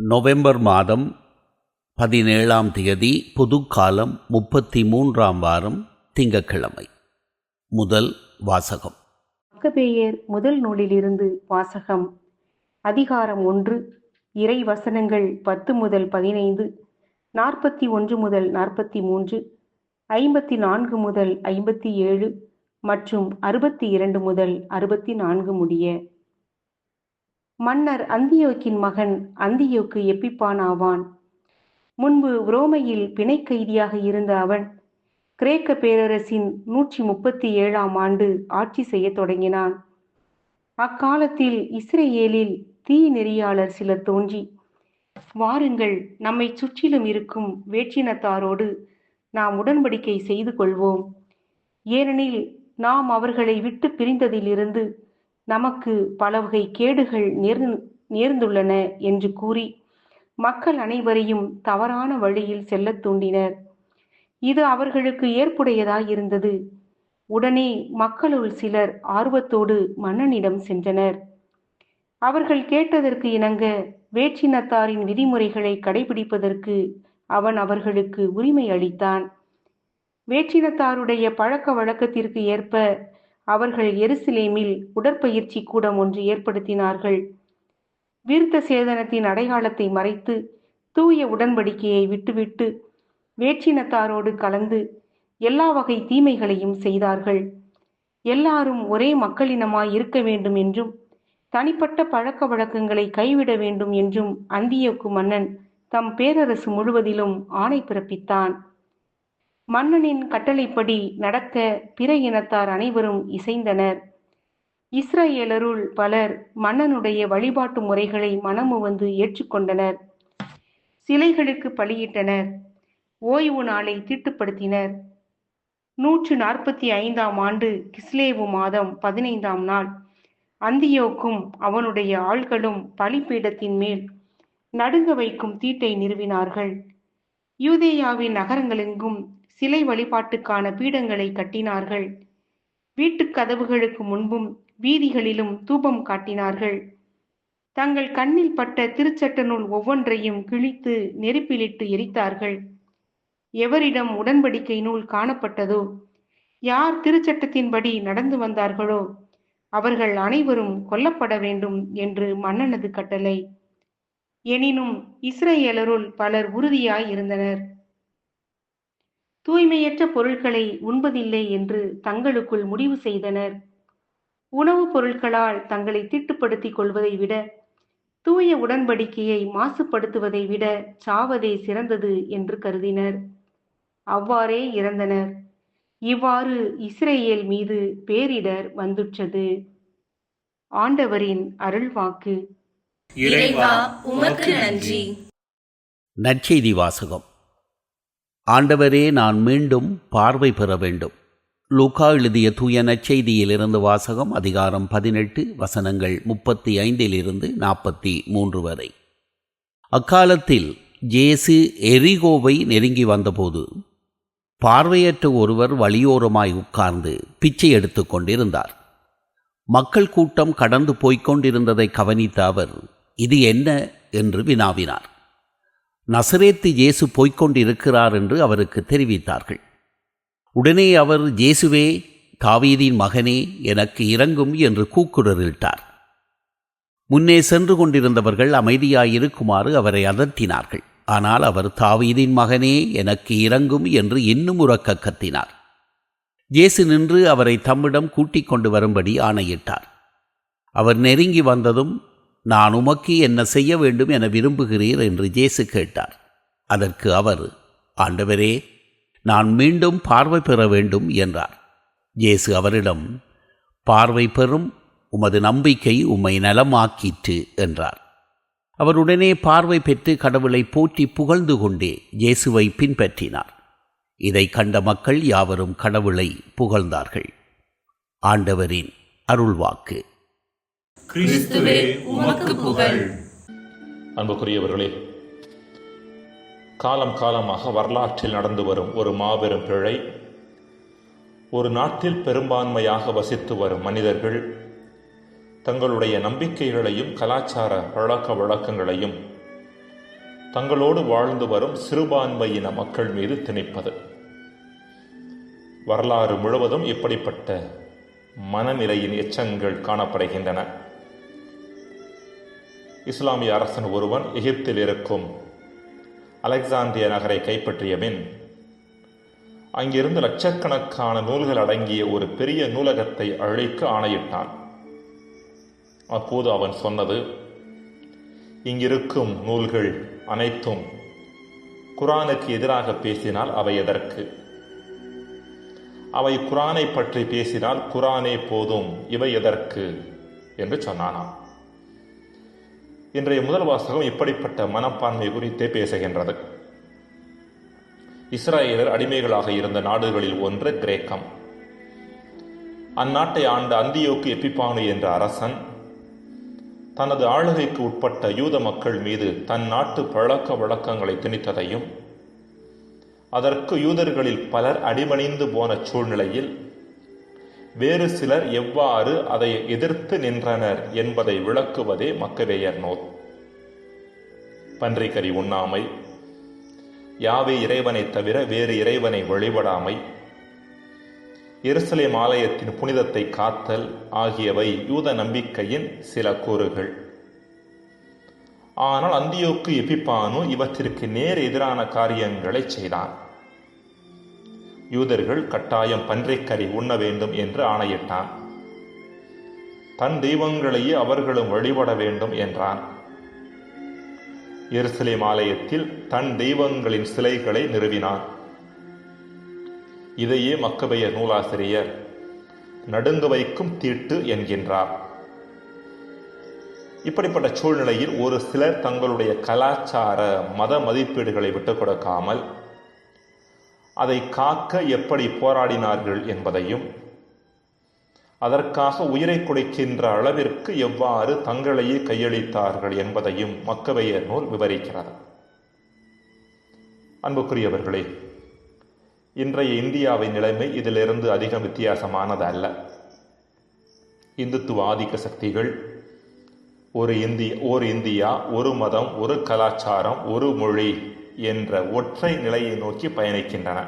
November மாதம் பதினேழாம் தேதி புதுக்காலம் முப்பத்தி மூன்றாம் வாரம் திங்கட்கிழமை. முதல் வாசகம். மக்கபேயர் முதல் நூலிலிருந்து வாசகம். அதிகாரம் ஒன்று. இறை வசனங்கள் பத்து முதல் பதினைந்து நாற்பத்தி ஒன்று முதல் நாற்பத்தி மூன்று ஐம்பத்தி நான்கு முதல் ஐம்பத்தி ஏழு மற்றும் அறுபத்தி இரண்டு முதல் அறுபத்தி நான்கு முடிய மன்னர் அந்தியோக்கின் மகன் அந்தியோக்கு எப்பிப்பான் ஆவான்? முன்பு உரோமையில் பிணைக் கைதியாக இருந்த அவன் கிரேக்க பேரரசின் நூற்றி முப்பத்தி ஏழாம் ஆண்டு ஆட்சி செய்யத் தொடங்கினான். அக்காலத்தில் இஸ்ரேலில் தீ நெறியாளர் சிலர் தோன்றி வாருங்கள் நம்மை சுற்றிலும் இருக்கும் வேற்றினத்தாரோடு நாம் உடன்படிக்கை செய்து கொள்வோம். ஏனெனில் நாம் அவர்களை விட்டு பிரிந்ததிலிருந்து நமக்கு பல வகை கேடுகள் நேர் நேர்ந்துள்ளன என்று கூறி மக்கள் அனைவரையும் தவறான வழியில் செல்லத் தூண்டினர். இது அவர்களுக்கு ஏற்புடையதாயிருந்தது உடனே மக்களுள் சிலர் ஆர்வத்தோடு மன்னனிடம் சென்றனர். அவர்கள் கேட்டதற்கு இணங்க வேற்றினத்தாரின் விதிமுறைகளை கடைபிடிப்பதற்கு அவன் அவர்களுக்கு உரிமை அளித்தான். வேற்றினத்தாருடைய பழக்க வழக்கத்திற்கு ஏற்ப அவர்கள் எருசலேமில் உடற்பயிற்சி கூடம் ஒன்று ஏற்படுத்தினார்கள். விருத்த சேதனத்தின் அடையாளத்தை மறைத்து தூய உடன்படிக்கையை விட்டுவிட்டு வேற்றினத்தாரோடு கலந்து எல்லா வகை தீமைகளையும் செய்தார்கள். எல்லாரும் ஒரே மக்களினமாய் இருக்க வேண்டும் என்றும் தனிப்பட்ட பழக்க வழக்கங்களை கைவிட வேண்டும் என்றும் அந்தியோக்கு மன்னன் தம் பேரரசு முழுவதிலும் ஆணை பிறப்பித்தான். மன்னனின் கட்டளைப்படி நடக்க பிற இனத்தார் அனைவரும் இசைந்தனர். இஸ்ரேலருள் பலர் மன்னனுடைய வழிபாட்டு முறைகளை மனமுவந்து ஏற்றுக்கொண்டனர். சிலைகளுக்கு பலியிட்டனர். ஓய்வு நாளை தீட்டுப்படுத்தினர். நூற்று நாற்பத்தி ஐந்தாம் ஆண்டு கிஸ்லேவு மாதம் பதினைந்தாம் நாள். அந்தியோக்கும் அவனுடைய ஆள்களும் பலிப்பீடத்தின் மேல் நடுங்க வைக்கும் தீட்டை நிறுவினார்கள். யூதேயாவின் நகரங்களெங்கும் சிலை வழிபாட்டுக்கான பீடங்களை கட்டினார்கள். வீட்டுக் கதவுகளுக்கு முன்பும் வீதிகளிலும் தூபம் காட்டினார்கள். தங்கள் கண்ணில் பட்ட திருச்சட்ட நூல் ஒவ்வொன்றையும் கிழித்து நெருப்பிலிட்டு எரித்தார்கள். எவரிடம் உடன்படிக்கை நூல் காணப்பட்டதோ யார் திருச்சட்டத்தின்படி நடந்து வந்தார்களோ அவர்கள் அனைவரும் கொல்லப்பட வேண்டும் என்று மன்னனது கட்டளை. எனினும் இஸ்ரேலருள் பலர் உறுதியாய் இருந்தனர் தூய்மையற்ற பொருட்களை உண்பதில்லை என்று தங்களுக்குள் முடிவு செய்தனர். உணவுப் பொருட்களால் தங்களை தீட்டுப்படுத்திக் கொள்வதை விட தூய உடன்படிக்கையை மாசுபடுத்துவதை விட சாவதே சிறந்தது என்று கருதினர். அவ்வாறே இறந்தனர். இவ்வாறு இஸ்ரேல் மீது பேரிடர் வந்துற்றது. ஆண்டவரின் அருள்வாக்கு. இறைவா உமக்கு நன்றி. நற்செய்தி வாசகம். ஆண்டவரே நான் மீண்டும் பார்வை பெற வேண்டும். லூகா எழுதிய தூய நற்செய்தியிலிருந்து வாசகம் அதிகாரம் பதினெட்டு வசனங்கள் முப்பத்தி ஐந்திலிருந்து நாற்பத்தி மூன்று வரை. அக்காலத்தில் ஜேசு எரிகோவை நெருங்கி வந்தபோது பார்வையற்ற ஒருவர் வழியோரமாய் உட்கார்ந்து பிச்சை எடுத்து கொண்டிருந்தார். மக்கள் கூட்டம் கடந்து போய்க் கொண்டிருந்ததை கவனித்த அவர் இது என்ன? என்று வினாவினார். நசரேத்து இயேசு போய்க்கொண்டிருக்கிறார் என்று அவருக்கு தெரிவித்தார்கள். உடனே அவர் இயேசுவே தாவீதின் மகனே எனக்கு இறங்கும் என்று கூக்குரலிட்டார். முன்னே சென்று கொண்டிருந்தவர்கள் அமைதியாயிருக்குமாறு அவரை அதட்டினார்கள். ஆனால் அவர் தாவீதின் மகனே எனக்கு இறங்கும் என்று இன்னும் உறக்க கத்தினார். இயேசு நின்று அவரை தம்மிடம் கூட்டிக் கொண்டு வரும்படி ஆணையிட்டார். அவர் நெருங்கி வந்ததும் நான் உமக்கு என்ன செய்ய வேண்டும் என விரும்புகிறீர் என்று ஜேசு கேட்டார். அதற்கு அவர் ஆண்டவரே நான் மீண்டும் பார்வை பெற வேண்டும் என்றார். ஜேசு அவரிடம் பார்வை பெறும் உமது நம்பிக்கை உம்மை நலமாக்கிற்று என்றார். அவர் உடனே பார்வை பெற்று கடவுளை போற்றி புகழ்ந்து கொண்டே இயேசுவை பின்பற்றினார். இதை கண்ட மக்கள் யாவரும் கடவுளை புகழ்ந்தார்கள். ஆண்டவரின் அருள்வாக்கு. கிறிஸ்துவே உமக்கு புகழ். அன்புக்குரியவர்களே காலம் காலமாக வரலாற்றில் நடந்து வரும் ஒரு மாபெரும் பிழை ஒரு நாட்டில் பெரும்பான்மையாக வசித்து வரும் மனிதர்கள் தங்களுடைய நம்பிக்கைகளையும் கலாச்சார பழக்க வழக்கங்களையும் தங்களோடு வாழ்ந்து வரும் சிறுபான்மையின மக்கள் மீது திணிப்பது. வரலாறு முழுவதும் இப்படிப்பட்ட மனநிலையின் எச்சங்கள் காணப்படுகின்றன. இஸ்லாமிய அரசன் ஒருவன் எகிப்தில் இருக்கும் அலெக்சாண்டிய நகரை கைப்பற்றிய பின் அங்கிருந்து லட்சக்கணக்கான நூல்கள் அடங்கிய ஒரு பெரிய நூலகத்தை அழைக்க ஆணையிட்டான். அப்போது அவன் சொன்னது இங்கிருக்கும் நூல்கள் அனைத்தும் குரானுக்கு எதிராக பேசினால் அவை எதற்கு? அவை குரானை பற்றி பேசினால் குரானே போதும் இவை எதற்கு? என்று சொன்னானாம். இன்றைய முதல் வாசகம் இப்படிப்பட்ட மனப்பான்மை குறித்தே பேசுகின்றது. இஸ்ராயேலர் அடிமைகளாக இருந்த நாடுகளில் ஒன்று கிரேக்கம். அந்நாட்டை ஆண்ட அந்தியோக்கு எப்பிப்பானு என்ற அரசன் தனது ஆளுகைக்கு உட்பட்ட யூத மக்கள் மீது தன் நாட்டு பழக்க வழக்கங்களை திணித்ததையும் அதற்கு யூதர்களில் பலர் அடிமணிந்து போன சூழ்நிலையில் வேறு சிலர் எவ்வாறு அதை எதிர்த்து நின்றனர் என்பதை விளக்குவதே மக்கவேயர் நூல் பன்றிக்கறி உண்ணாமை. யாவே இறைவனை தவிர வேறு இறைவனை வழிபடாமை. எருசலேம் ஆலயத்தின் புனிதத்தை காத்தல் ஆகியவை யூத நம்பிக்கையின் சில கூறுகள். ஆனால் அந்தியோக்கு எபிப்பானு இவற்றிற்கு நேர் எதிரான காரியங்களை செய்தான். யூதர்கள் கட்டாயம் பன்றிக்கறி உண்ண வேண்டும் என்று ஆணையிட்டான். தன் தெய்வங்களையே அவர்களும் வழிபட வேண்டும் என்றான். எருசலேம் ஆலயத்தில் தன் தெய்வங்களின் சிலைகளை நிறுவினான். இதையே மக்கபெயர் நூலாசிரியர் நடுங்க வைக்கும் தீட்டு என்கின்றார். இப்படிப்பட்ட சூழ்நிலையில் ஒரு சிலர் தங்களுடைய கலாச்சார மத மதிப்பீடுகளை விட்டுக் கொடுக்காமல் அதை காக்க எப்படி போராடினார்கள் என்பதையும் அதற்காக உயிரை கொடுக்கின்ற அளவிற்கு எவ்வாறு தங்களையே கையளித்தார்கள் என்பதையும் மக்கவைய நூல் விவரிக்கிறது. அன்புக்குரியவர்களே இன்றைய இந்தியாவின் நிலைமை இதிலிருந்து அதிகம் வித்தியாசமானது அல்ல. இந்துத்துவ ஆதிக்க சக்திகள் ஒரு இந்திய ஒரு இந்தியா ஒரு மதம் ஒரு கலாச்சாரம் ஒரு மொழி என்ற ஒற்றை நிலையை நோக்கி பயணிக்கின்றன.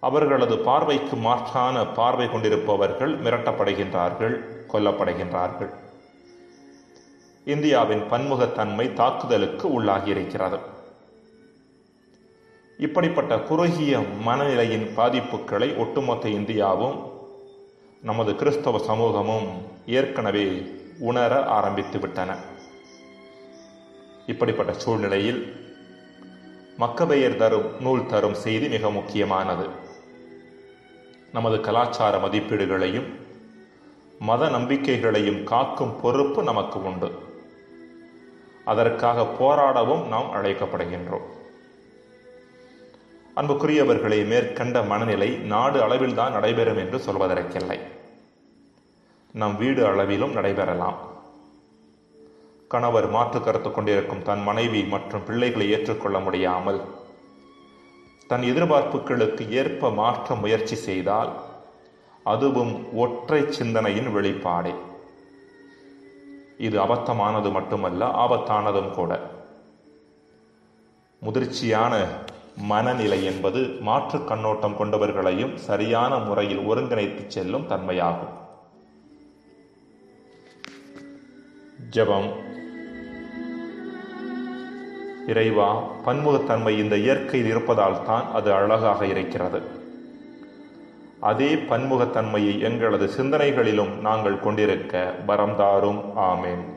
அவர்களது பார்வைக்கு மாற்றான பார்வை கொண்டிருப்பவர்கள் மிரட்டப்படுகின்றார்கள் கொல்லப்படுகின்றார்கள். இந்தியாவின் பன்முகத்தன்மை தாக்குதலுக்கு உள்ளாகி இருக்கிறது இப்படிப்பட்ட குறுகிய மனநிலையின் பாதிப்புகளை ஒட்டுமொத்த இந்தியாவும் நமது கிறிஸ்தவ சமூகமும் ஏற்கனவே உணர ஆரம்பித்து விட்டன இப்படிப்பட்ட சூழ்நிலையில் மக்கபெயர் தரும் நூல் தரும் செய்தி மிக முக்கியமானது. நமது கலாச்சார மதிப்பீடுகளையும் மத நம்பிக்கைகளையும் காக்கும் பொறுப்பு நமக்கு உண்டு. அதற்காக போராடவும் நாம் அழைக்கப்படுகின்றோம். அன்புக்குரியவர்களே மேற்கண்ட மனநிலை நாடு அளவில்தான் நடைபெறும் என்று சொல்வதற்கில்லை. நம் வீடு அளவிலும் நடைபெறலாம். கணவர் மாற்று கருத்து கொண்டிருக்கும் தன் மனைவி மற்றும் பிள்ளைகளை ஏற்றுக்கொள்ள முடியாமல் தன் எதிர்பார்ப்புகளுக்கு ஏற்ப மாற்ற முயற்சி செய்தால் அதுவும் ஒற்றை சிந்தனையின் வெளிப்பாடே. இது அபத்தமானது மட்டுமல்ல ஆபத்தானதும் கூட. முதிர்ச்சியான மனநிலை என்பது மாற்று கண்ணோட்டம் கொண்டவர்களையும் சரியான முறையில் ஒருங்கிணைத்து செல்லும் தன்மையாகும். ஜெபம். இறைவா பன்முகத்தன்மை இந்த இயற்கையில் இருப்பதால் தான் அது அழகாக இருக்கிறது. அதே பன்முகத்தன்மையை எங்களது சிந்தனைகளிலும் நாங்கள் கொண்டிருக்க வரம்தாரும் ஆமேன்.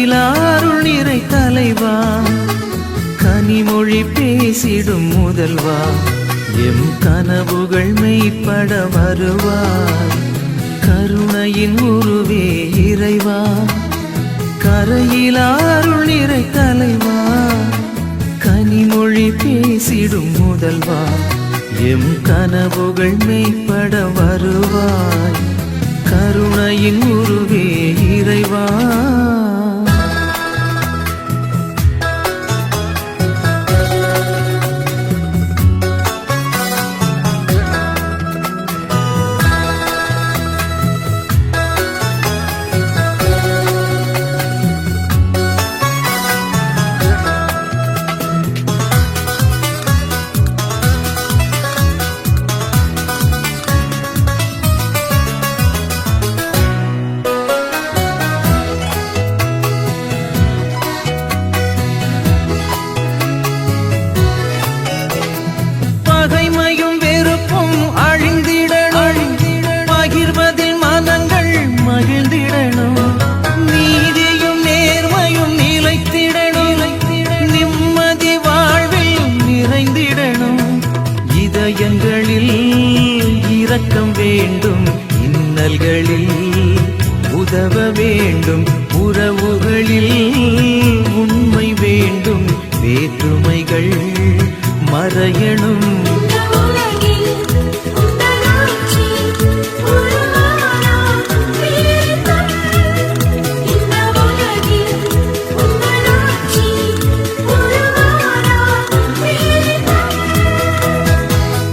கரையிலாருள் நிறை தலைவா? கனிமொழி பேசிடும் முதல்வா? எம் கனவுகள் மெய்ப்பட வருவாய் கருணையின் உருவே இறைவா? கரையிலாருள் நிறை தலைவா? கனிமொழி பேசிடும் முதல்வா? எம் கனவுகள் மெய்ப்பட வருவாய்? கருணையின் உருவே இறைவா? உருவானால் மறையணும்.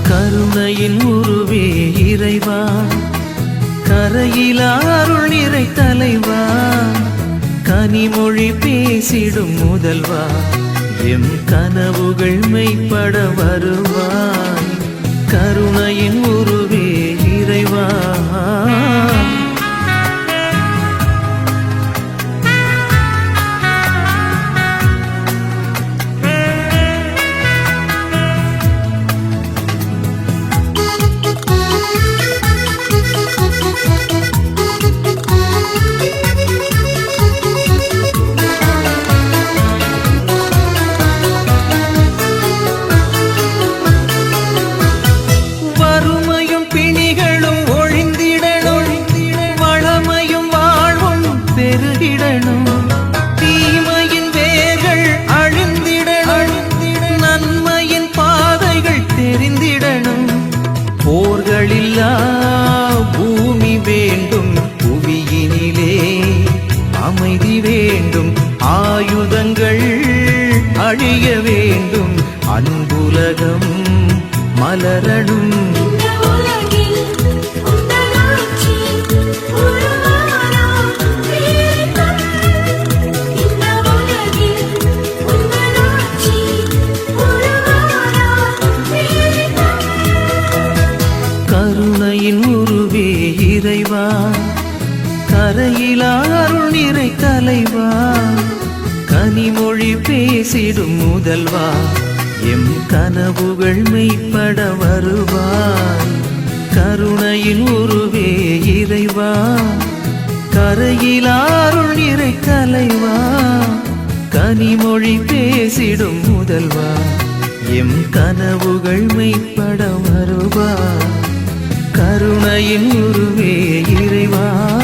கருணையின் உருவே இறைவா கரையிலாருள் நிறை தலைவா கனிமொழி பேசிடும் முதல்வா. எம் கனவுகள் மெய்ப்பட வருவாய். கருணையின் உருவே இறைவா. வீழ்த்தம். கருணையின் உருவே இறைவா கரையிலாருள் நிறை தலைவா கனிமொழி பேசிடும் முதல்வா கனவுகள் மெய்ப்பட வருவாய். கருணையில் உருவே இறைவா. கரையில் ஆருள் நிறை கலைவா. கனிமொழி பேசிடும் முதல்வா. எம் கனவுகள் மெய்ப்பட வருவா கருணையில் உருவே இறைவா.